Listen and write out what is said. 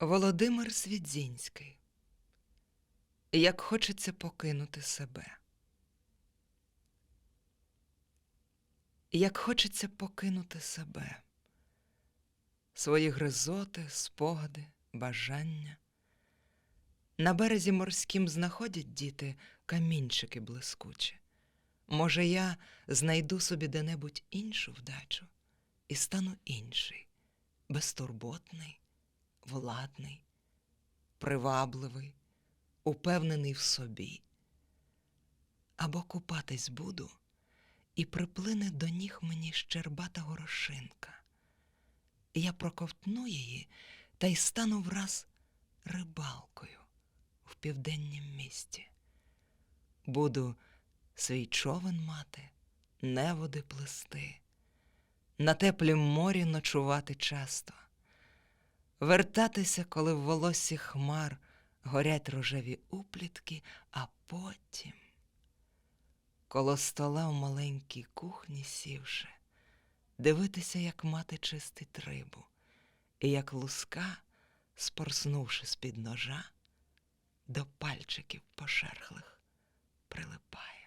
Володимир Свідзінський. Як хочеться покинути себе. Як хочеться покинути себе, свої гризоти, спогади, бажання. На березі морським знаходять діти камінчики блискучі. Може, я знайду собі де-небудь іншу вдачу і стану інший, безтурботний, владний, привабливий, упевнений в собі. Або купатись буду, і приплине до ніг мені щербата горошинка. Я проковтну її та й стану враз рибалкою в південнім місті. Буду свій човен мати, неводи плести, на теплім морі ночувати часто, вертатися, коли в волоссі хмар горять рожеві уплітки, а потім, коло стола в маленькій кухні сівши, дивитися, як мати чистить рибу, і як луска, спорснувши з-під ножа, до пальчиків пошерхлих прилипає.